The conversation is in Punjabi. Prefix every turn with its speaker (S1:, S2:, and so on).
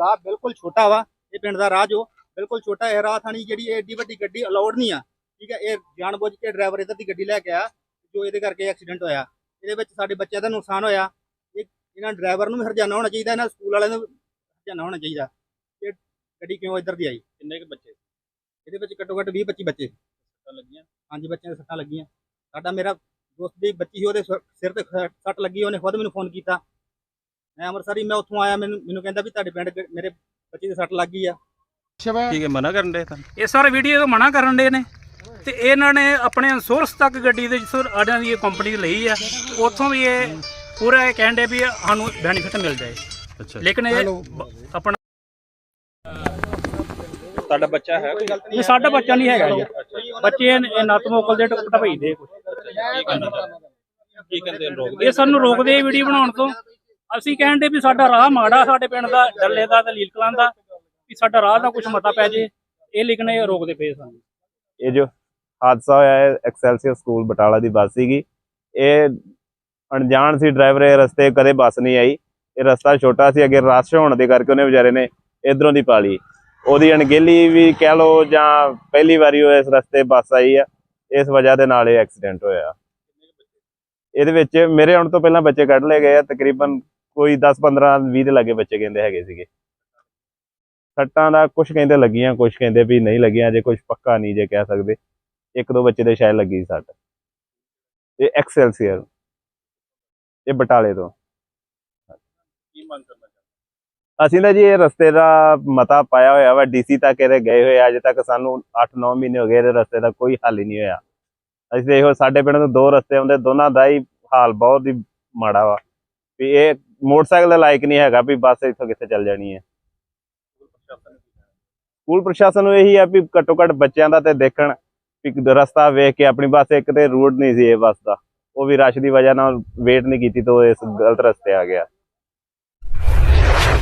S1: ਰਾਹ ਬਿਲਕੁਲ ਛੋਟਾ ਵਾ ਇਹ ਪਿੰਡ ਦਾ ਰਾਹ ਜੋ ਬਿਲਕੁਲ ਛੋਟਾ ਹੈ ਰਾਹ ਥਾਣੀ ਜਿਹੜੀ ਇਹ ਏਡੀ ਵੱਡੀ ਗੱਡੀ ਅਲਾਉਡ ਨਹੀਂ ਆ ਠੀਕ ਹੈ ਇਹ ਜਾਣਬੁੱਝ ਕੇ ਡਰਾਈਵਰ ਇੱਧਰ ਦੀ ਗੱਡੀ ਲੈ ਕੇ ਆਇਆ ਜੋ ਇਹਦੇ ਕਰਕੇ ਐਕਸੀਡੈਂਟ ਹੋਇਆ। ਇਹਦੇ ਵਿੱਚ ਸਾਡੇ ਬੱਚਿਆਂ ਦਾ ਨੁਕਸਾਨ ਹੋਇਆ। ਇਹ ਇਹਨਾਂ ਡਰਾਈਵਰ ਨੂੰ ਵੀ ਹਰਜਾਨਾ ਹੋਣਾ ਚਾਹੀਦਾ ਇਹਨਾਂ ਸਕੂਲ ਵਾਲਿਆਂ ਨੂੰ ਹਰਜਾਨਾ ਹੋਣਾ ਚਾਹੀਦਾ। ਇਹ ਗੱਡੀ ਕਿਉਂ ਇੱਧਰ ਦੀ ਆਈ?
S2: ਕਿੰਨੇ ਕੁ ਬੱਚੇ?
S1: ਇਹਦੇ ਵਿੱਚ ਘੱਟੋ ਘੱਟ 20 25 ਬੱਚੇ।
S2: ਸੱਟਾਂ ਲੱਗੀਆਂ?
S1: ਹਾਂਜੀ ਬੱਚਿਆਂ ਦੇ ਸੱਟਾਂ ਲੱਗੀਆਂ। ਸਾਡਾ ਮੇਰਾ ਦੋਸਤ ਦੀ ਬੱਚੀ ਸੀ ਉਹਦੇ ਸਿਰ ਤੇ ਸੱਟ ਲੱਗੀ ਉਹਨੇ ਖੁਦ ਮੈਨੂੰ ਫੋਨ ਕੀਤਾ। ਮੈਂ ਅੰਮ੍ਰਿਤਸਰ ਹੀ ਮੈਂ ਉੱਥੋਂ ਆਇਆ ਮੈਨੂੰ ਮੈਨੂੰ ਕਹਿੰਦਾ ਵੀ ਤੁਹਾਡੇ ਪਿੰਡ ਮੇਰੇ ਬੱਚੇ ਦੇ ਸੱਟ ਲੱਗ ਗਈ ਆ।
S2: ਠੀਕ ਹੈ ਮਨਾ ਕਰਨ ਦੇ ਤਾਂ।
S3: ਇਹ ਸਾਰੇ ਵੀਡੀਓ ਤੋਂ ਮਨਾ ਕਰਨ ਦੇ ਨੇ। ਤੇ ਇਹਨਾਂ ਨੇ ਆਪਣੇ ਸੋਰਸ ਤੱਕ ਗੱਡੀ ਦੇ ਜਿੱਥੋਂ ਆੜਿਆਂ ਦੀ ਇਹ ਕੰਪਨੀ ਲਈ ਆ। ਉੱਥੋਂ ਵੀ ਇਹ ਪੂਰਾ ਇਹ ਕਹਿੰਦੇ ਵੀ ਸਾਨੂੰ ਬੈਨੀਫਿਟ ਮਿਲ ਜਾਏ।
S2: ਅੱਛਾ।
S3: ਲੇਕਿਨ ਇਹ ਆਪਣਾ
S2: ਤੁਹਾਡਾ ਬੱਚਾ ਹੈ ਕੋਈ?
S3: ਇਹ ਸਾਡਾ ਬੱਚਾ ਨਹੀਂ ਹੈਗਾ ਜੀ। ਬੱਚੇ ਇਹ ਨੱਤ ਮੋਕਲ ਦੇ ਟੁਕਟਾ ਭਈਦੇ
S2: ਕੀ ਕਹਿੰਦੇ ਕੀ ਕਹਿੰਦੇ ਨੇ? ਰੋਕ
S3: ਇਹ ਸਾਨੂੰ ਰੋਕਦੇ ਵੀਡੀਓ ਬਣਾਉਣ ਤੋਂ। ਅਸੀਂ ਕਹਿੰਦੇ ਵੀ ਸਾਡਾ ਰਾਹ ਮਾੜਾ, ਸਾਡੇ ਪਿੰਡ ਦਾ, ਡੱਲੇ ਦਾ ਤੇ ਲੀਲਕਲਾਂ ਦਾ ਵੀ ਸਾਡਾ ਰਾਹ ਦਾ ਕੁਝ ਮਤਾ ਪੈ ਜੇ, ਇਹ ਲਿਖਣੇ ਰੋਕਦੇ ਪਏ ਸਾਨੂੰ।
S4: ਇਹ ਜੋ ਹਾਦਸਾ ਹੋਇਆ ਹੈ, ਐਕਸੈਲਸੀਅਰ ਸਕੂਲ ਬਟਾਲਾ ਦੀ ਬੱਸ ਸੀਗੀ। ਇਹ ਅਣਜਾਣ ਸੀ ਡਰਾਈਵਰ, ਇਹ ਰਸਤੇ ਕਦੇ ਬੱਸ ਨਹੀਂ ਆਈ। ਇਹ ਰਸਤਾ ਛੋਟਾ ਸੀ, ਅੱਗੇ ਰਸ਼ ਹੋਣ ਦੇ ਕਰਕੇ ਉਹਨੇ ਵਿਚਾਰੇ ਨੇ ਇਧਰੋਂ ਦੀ ਪਾਲੀ ਉਹਦੀ ਅਣਗਹਿਲੀ ਵੀ ਕਹਿ ਲਓ ਜਾਂ ਪਹਿਲੀ ਵਾਰੀ ਉਹ ਇਸ ਰਸਤੇ ਬੱਸ ਆਈ ਆ, ਇਸ ਵਜ੍ਹਾ ਦੇ ਨਾਲ ਇਹ ਐਕਸੀਡੈਂਟ ਹੋਇਆ। ਇਹਦੇ ਵਿੱਚ ਮੇਰੇ ਆਉਣ ਤੋਂ ਪਹਿਲਾਂ ਬੱਚੇ ਕੱਢ ਲਏ ਗਏ ਆ, ਤਕਰੀਬਨ ਕੋਈ 10 15 20 ਦੇ ਲਾਗੇ ਬੱਚੇ ਕਹਿੰਦੇ ਹੈਗੇ ਸੀਗੇ। ਸੱਟਾਂ ਦਾ ਕੁਝ ਕਹਿੰਦੇ ਲੱਗੀਆਂ ਕੁਝ ਕਹਿੰਦੇ ਵੀ ਨਹੀਂ ਲੱਗੀਆਂ ਜੇ ਕੁਝ ਪੱਕਾ ਨਹੀਂ ਜੇ ਕਹਿ ਸਕਦੇ। ਇੱਕ ਦੋ ਬੱਚੇ ਦੇ ਸ਼ਾਇਦ ਲੱਗੀ ਸੱਟ। ਇਹ ਐਕਸੈਲਸੀਅਰ ਇਹ ਬਟਾਲੇ ਤੋਂ।
S2: ਕੀ ਮੰਗ ਕਰਨਾ ਚਾਹੁੰਦੇ
S4: ਅਸੀਂ ਤਾਂ ਜੀ ਇਹ ਰਸਤੇ ਦਾ ਮਤਾ ਪਾਇਆ ਹੋਇਆ ਵਾ ਡੀਸੀ ਤੱਕ ਇਹਦੇ ਗਏ ਹੋਏ ਅਜੇ ਤੱਕ ਸਾਨੂੰ 8-9 ਮਹੀਨੇ ਹੋ ਗਏ ਇਹਦੇ ਰਸਤੇ ਦਾ ਕੋਈ ਹੱਲ ਹੀ ਨਹੀਂ ਹੋਇਆ। ਅਸੀਂ ਇਹੋ ਸਾਡੇ ਪਿੰਡ ਤੋਂ ਦੋ ਰਸਤੇ ਆਉਂਦੇ ਦੋਨਾਂ ਦਾ ਹੀ ਹਾਲ ਬਹੁਤ ਹੀ ਮਾੜਾ ਵਾ। ਵੀ ਇਹ ਮੋਟਰਸਾਈਕਲ ਦੇ ਲਾਇਕ ਨਹੀਂ ਹੈਗਾ ਵੀ ਬੱਸ ਇੱਥੋਂ ਕਿੱਥੇ ਚੱਲ ਜਾਣੀ ਹੈ।
S2: ਪ੍ਰਸ਼ਾਸਨ
S4: ਸਕੂਲ ਪ੍ਰਸ਼ਾਸਨ ਨੂੰ ਇਹੀ ਆ ਵੀ ਘੱਟੋ ਘੱਟ ਬੱਚਿਆਂ ਦਾ ਤੇ ਦੇਖਣ ਵੀ ਰਸਤਾ ਵੇਖ ਕੇ ਆਪਣੀ ਬੱਸ ਇੱਕ ਤੇ ਰੂਟ ਨਹੀਂ ਸੀ ਇਹ ਬੱਸ ਦਾ। ਉਹ ਵੀ ਰਸ਼ ਦੀ ਵਜ੍ਹਾ ਨਾਲ ਵੇਟ ਨਹੀਂ ਕੀਤੀ ਤਾਂ ਉਹ ਇਸ ਗਲਤ ਰਸਤੇ ਆ ਗਿਆ।